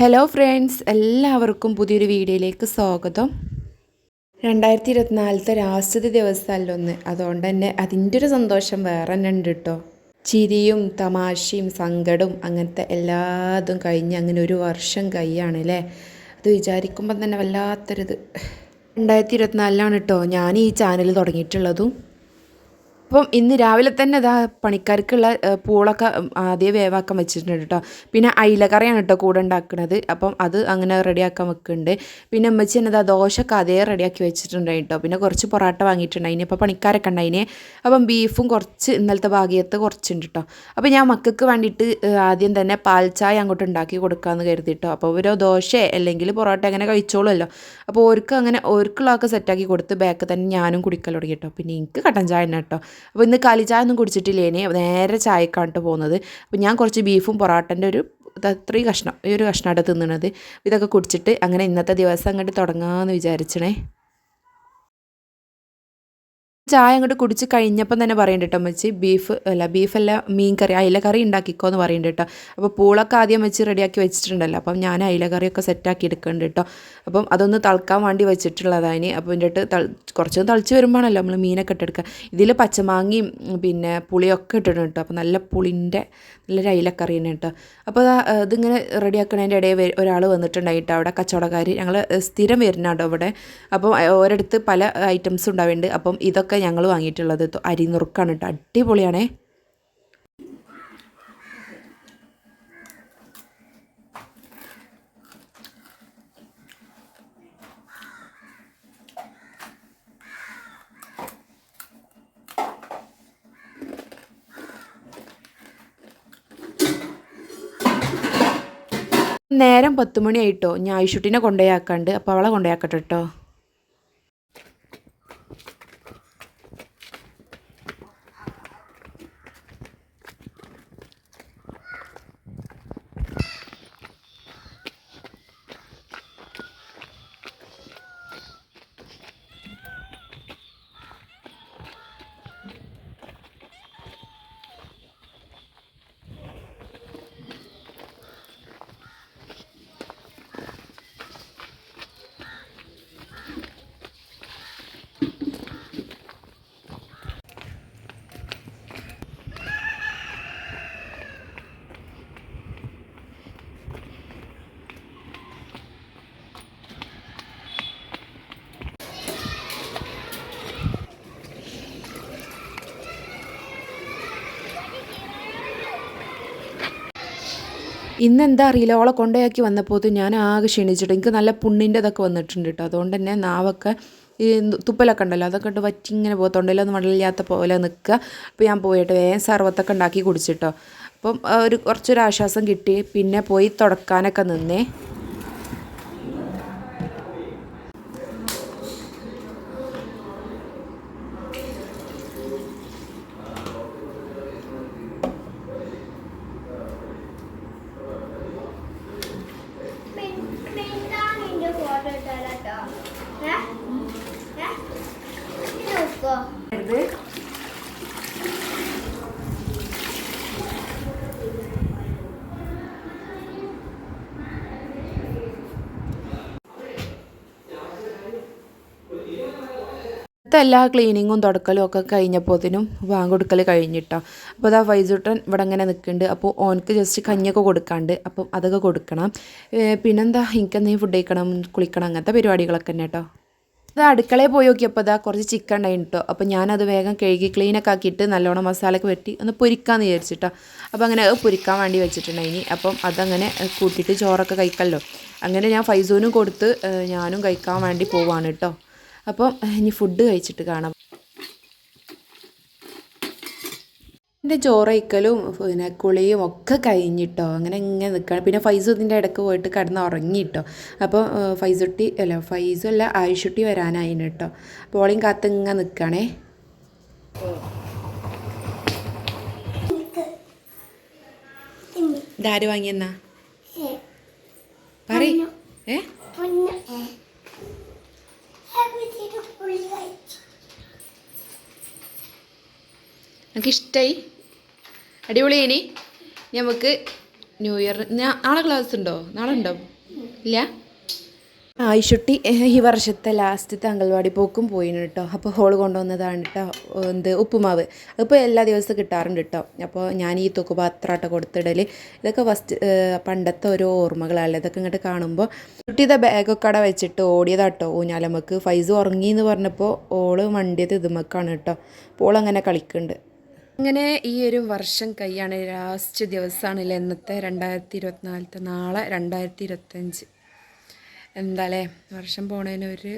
Hello friends എല്ലാവർക്കും പുതിയൊരു വീഡിയോയിലേക്ക് സ്വാഗതം. രണ്ടായിരത്തി ഇരുപത്തിനാലത്തെ ലാസ്റ്റത്തെ ദിവസമല്ല ഒന്ന് അതുകൊണ്ട് തന്നെ അതിന്റെ ഒരു സന്തോഷം വേറെ തന്നെ ഉണ്ട് കേട്ടോ. ചിരിയും തമാശയും സങ്കടവും അങ്ങനത്തെ എല്ലാതും കഴിഞ്ഞ് അങ്ങനെ ഒരു വർഷം കഴിയാണല്ലേ അത് വിചാരിക്കുമ്പം തന്നെ വല്ലാത്തൊരിത്. രണ്ടായിരത്തി ഇരുപത്തിനാലിലാണ് കേട്ടോ ഞാൻ ഈ ചാനൽ തുടങ്ങിയിട്ടുള്ളതും. അപ്പം ഇന്ന് രാവിലെ തന്നെ ഇതാ പണിക്കാർക്കുള്ള പൂളൊക്കെ ആദ്യം വേവാക്കാൻ വെച്ചിട്ടുണ്ട് കേട്ടോ പിന്നെ അയിലക്കറിയാണ് കേട്ടോ കൂടെ ഉണ്ടാക്കുന്നത് അപ്പം അത് അങ്ങനെ റെഡിയാക്കാൻ വെക്കുന്നുണ്ട്. പിന്നെ അമ്മച്ചി തന്നെ ഇതാ ദോശയൊക്കെ അതേ റെഡിയാക്കി വെച്ചിട്ടുണ്ട് കേട്ടോ പിന്നെ കുറച്ച് പൊറാട്ട വാങ്ങിയിട്ടുണ്ടായിന് അപ്പോൾ പണിക്കാരൊക്കെ ഉണ്ടായിന് അപ്പം ബീഫും കുറച്ച് ഇന്നലത്തെ ഭാഗ്യത്ത് കുറച്ചുണ്ട് കേട്ടോ അപ്പോൾ ഞാൻ മക്കൾക്ക് വേണ്ടിയിട്ട് ആദ്യം തന്നെ പാൽ ചായ അങ്ങോട്ട് ഉണ്ടാക്കി കൊടുക്കാമെന്ന് കരുതിട്ടോ അപ്പോൾ ഓരോ ദോശ അല്ലെങ്കിൽ പൊറോട്ട അങ്ങനെ കഴിച്ചോളുമല്ലോ. അപ്പോൾ ഓർക്ക് അങ്ങനെ ഓർക്കുള്ളതൊക്കെ സെറ്റാക്കി കൊടുത്ത് ബാക്ക് തന്നെ ഞാനും കുടിക്കൽ തുടങ്ങി കേട്ടോ പിന്നെ എനിക്ക് കട്ടൻ ചായ തന്നെ കേട്ടോ അപ്പോൾ ഇന്ന് കാലി ചായ ഒന്നും കുടിച്ചിട്ടില്ലേനെ നേരെ ചായക്കാണ്ട് പോകുന്നത്. അപ്പോൾ ഞാൻ കുറച്ച് ബീഫും പൊറാട്ടന്റെ ഒരു അത്രയും കഷ്ണം ഈ ഒരു കഷ്ണമായിട്ട് തിന്നണത്. ഇതൊക്കെ കുടിച്ചിട്ട് അങ്ങനെ ഇന്നത്തെ ദിവസം അങ്ങോട്ട് തുടങ്ങാമെന്ന് വിചാരിച്ചണേ. ചായ അങ്ങോട്ട് കുടിച്ച് കഴിഞ്ഞപ്പം തന്നെ പറയുന്നുണ്ട് കേട്ടോ അമ്മച്ചി ബീഫ് അല്ല ബീഫല്ല മീൻ കറി അയിലക്കറി ഉണ്ടാക്കിക്കോ എന്ന് പറയുന്നുണ്ട് കേട്ടോ അപ്പോൾ പൂളൊക്കെ ആദ്യം വെച്ച് റെഡിയാക്കി വെച്ചിട്ടുണ്ടല്ലോ. അപ്പം ഞാൻ അയിലക്കറിയൊക്കെ സെറ്റാക്കി എടുക്കുന്നുണ്ട് കേട്ടോ അപ്പം അതൊന്ന് തളക്കാൻ വേണ്ടി വെച്ചിട്ടുള്ളതാണ് അപ്പോൾ എന്റെ അടുത്ത് തൾ കുറച്ചൊന്ന് തളിച്ച് വരുമ്പോഴാണല്ലോ നമ്മൾ മീനൊക്കെ ഇട്ടെടുക്കുക ഇതിൽ പച്ചമാങ്ങയും പിന്നെ പുളിയൊക്കെ ഇട്ടിട്ടുണ്ട് കേട്ടോ അപ്പോൾ നല്ല പുളിന്റെ നല്ലൊരു അയിലക്കറി തന്നെ കേട്ടോ അപ്പോൾ ഇതിങ്ങനെ റെഡിയാക്കണതിന്റെ ഇടയിൽ ഒരാൾ വന്നിട്ടുണ്ടായിട്ട് അവിടെ കച്ചവടക്കാർ ഞങ്ങൾ സ്ഥിരം വരുന്നുണ്ടോ അവിടെ അപ്പം ഒരിടത്ത് പല ഐറ്റംസ് ഉണ്ടാവുന്നുണ്ട്. അപ്പം ഇതൊക്കെ ഞങ്ങൾ വാങ്ങിയിട്ടുള്ളത്. അരി നുറുക്കാണ് കേട്ടോ അടിപൊളിയാണേ. നേരം പത്ത് മണിയായിട്ടോ. ഞാൻ ഐഷുട്ടിനെ കൊണ്ടുപോയാക്കാണ്ട് അപ്പോൾ അവളെ കൊണ്ടുപോയി ആക്കട്ടെ കേട്ടോ ഇന്നെന്താ അറിയില്ല. ഓളെ കൊണ്ടയാക്കി വന്നപ്പോൾ ഞാൻ ആകെ ക്ഷീണിച്ചിട്ട് എനിക്ക് നല്ല പുണ്ണിന്റെ ഇതൊക്കെ വന്നിട്ടുണ്ട് കേട്ടോ അതുകൊണ്ട് തന്നെ നാവൊക്കെ ഈ തുപ്പലൊക്കെ ഉണ്ടല്ലോ അതൊക്കെ ഇട്ട് വറ്റി ഇങ്ങനെ പോകത്തുണ്ടല്ലോ തൊണ്ടയിലൊന്നും വെള്ളമില്ലാത്ത പോലെ നിൽക്കുക അപ്പോൾ ഞാൻ പോയിട്ട് വേഗം സർവത്തൊക്കെ ഉണ്ടാക്കി കുടിച്ചിട്ടോ. അപ്പം ഒരു കുറച്ചൊരു ആശ്വാസം കിട്ടി. പിന്നെ പോയി തുടക്കാനൊക്കെ നിന്നേ നിന്റെ ഫോട്ടോ ഇട്ടാലോ ഏ ഏ ഇത് എല്ലാ ക്ലീനിങ്ങും തുടക്കലും ഒക്കെ കഴിഞ്ഞപ്പോഴത്തേനും വാങ്ങൊടുക്കൽ കഴിഞ്ഞിട്ടോ. അപ്പോൾ അതാ വൈസുട്ടൻ ഇവിടെ അങ്ങനെ നിൽക്കുന്നുണ്ട് അപ്പോൾ ഓനക്ക് ജസ്റ്റ് കഞ്ഞൊക്കെ കൊടുക്കാണ്ട് അപ്പം അതൊക്കെ കൊടുക്കണം. പിന്നെന്താ? എനിക്ക് എന്തെങ്കിലും ഫുഡ് കഴിക്കണം കുളിക്കണം അങ്ങനത്തെ പരിപാടികളൊക്കെ തന്നെ കേട്ടോ അത് അടുക്കളയിൽ പോയി നോക്കിയപ്പോൾ അതാ കുറച്ച് ചിക്കൻ ഉണ്ടായിരുന്നു കേട്ടോ അപ്പോൾ ഞാനത് വേഗം കഴുകി ക്ലീനൊക്കെ ആക്കിയിട്ട് നല്ലോണം മസാലയൊക്കെ വെട്ടി ഒന്ന് പൊരിക്കാമെന്ന് വിചാരിച്ചിട്ടോ. അപ്പോൾ അങ്ങനെ പൊരിക്കാൻ വേണ്ടി വെച്ചിട്ടുണ്ടായിനി. അപ്പം അതങ്ങനെ കൂട്ടിയിട്ട് ചോറൊക്കെ കഴിക്കല്ലോ. അങ്ങനെ ഞാൻ ഫൈസൂനും കൊടുത്ത് ഞാനും കഴിക്കാൻ വേണ്ടി പോവാണ് കേട്ടോ അപ്പം ഇനി ഫുഡ് കഴിച്ചിട്ട് കാണാം. എന്റെ ചോറയ്ക്കലും പിന്നെ കുളിയും ഒക്കെ കഴിഞ്ഞിട്ടോ? അങ്ങനെ ഇങ്ങനെ നിൽക്കുകയാണ് പിന്നെ ഫൈസു ഇതിന്റെ ഇടയ്ക്ക് പോയിട്ട് കിടന്ന് ഉറങ്ങിട്ടോ? അപ്പോൾ ഫൈസുട്ടി അല്ല ഫൈസു അല്ല ആയുഷുട്ടി വരാനായിന് കേട്ടോ അപ്പോൾ ഓളിയും കാത്ത് ഇങ്ങനെ നിൽക്കണേ ഇതാര് വാങ്ങിയെന്നാ? പറ ഏ. എനിക്ക് ഇഷ്ടമായി അടിപൊളി ഇനി. നമുക്ക് ന്യൂ ഇയർ നാളെ ക്ലാസ് ഉണ്ടോ? നാളെ ഉണ്ടോ? ഇല്ല? ആയിഷുട്ടി ഈ വർഷത്തെ ലാസ്റ്റത്തെ അംഗൻവാടി പോക്കും പോയിന് കേട്ടോ അപ്പോൾ ഹോൾ കൊണ്ടുവന്നതാണ് കേട്ടോ എന്ത് ഉപ്പുമാവ്. അതിപ്പോൾ എല്ലാ ദിവസവും കിട്ടാറുണ്ട് കേട്ടോ അപ്പോൾ ഞാൻ ഈ തൂക്കുപാത്രാട്ട കൊടുത്തിടൽ ഇതൊക്കെ ഫസ്റ്റ് പണ്ടത്തെ ഓരോ ഓർമ്മകളല്ലേ. ഇതൊക്കെ ഇങ്ങോട്ട് കാണുമ്പോൾ കുട്ടി ഇതാ ബാഗൊക്കെ അവിടെ വെച്ചിട്ട് ഓടിയതാട്ടോ ഊഞ്ഞാലമ്മക്ക് ഫൈസ് ഉറങ്ങി എന്ന് പറഞ്ഞപ്പോൾ ഓൾ വണ്ടിയത് ഇതുമക്കാണ് കേട്ടോ അപ്പോൾ ഓളങ്ങനെ കളിക്കുന്നുണ്ട് അങ്ങനെ ഈ ഒരു വർഷം കൈയാണ് ലാസ്റ്റ് ദിവസമാണല്ലേ ഇന്നത്തെ രണ്ടായിരത്തി ഇരുപത്തിനാലത്തെ നാളെ രണ്ടായിരത്തി ഇരുപത്തഞ്ച് എന്താല്ലേ വർഷം പോണതിന് ഒരു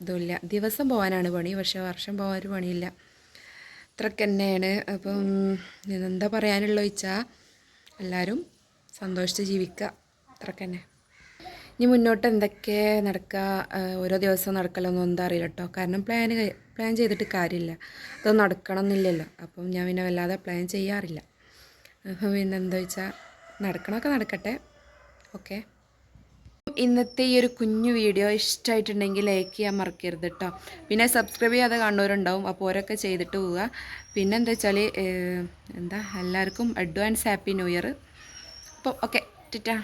ഇതുമില്ല ദിവസം പോകാനാണ് പണി പക്ഷേ വർഷം പോകാൻ ഒരു പണിയില്ല. അത്രയ്ക്ക് തന്നെയാണ് അപ്പം എന്താ പറയാനുള്ള വെച്ചാൽ എല്ലാവരും സന്തോഷിച്ച് ജീവിക്കുക അത്രയ്ക്ക് തന്നെ ഇനി മുന്നോട്ട് എന്തൊക്കെ നടക്കുക ഓരോ ദിവസം നടക്കലൊന്നും എന്താ അറിയില്ല കേട്ടോ കാരണം പ്ലാൻ പ്ലാൻ ചെയ്തിട്ട് കാര്യമില്ല. അത് നടക്കണം എന്നില്ലല്ലോ അപ്പം ഞാൻ പിന്നെ വല്ലാതെ പ്ലാൻ ചെയ്യാറില്ല. അപ്പം പിന്നെ എന്താ വെച്ചാൽ നടക്കണമൊക്കെ നടക്കട്ടെ. ഓക്കെ. ഇന്നത്തെ ഈ ഒരു കുഞ്ഞു വീഡിയോ ഇഷ്ടമായിട്ടുണ്ടെങ്കിൽ ലൈക്ക് ചെയ്യാൻ മറക്കരുത് കേട്ടോ പിന്നെ സബ്സ്ക്രൈബ് ചെയ്യാതെ കാണുന്നവരുണ്ടാവും അപ്പോൾ ഓരൊക്കെ ചെയ്തിട്ട് പോവുക. പിന്നെന്താ വെച്ചാൽ എന്താ? എല്ലാവർക്കും അഡ്വാൻസ് ഹാപ്പി ന്യൂ ഇയർ അപ്പോൾ ഓക്കെ ടിറ്റാ.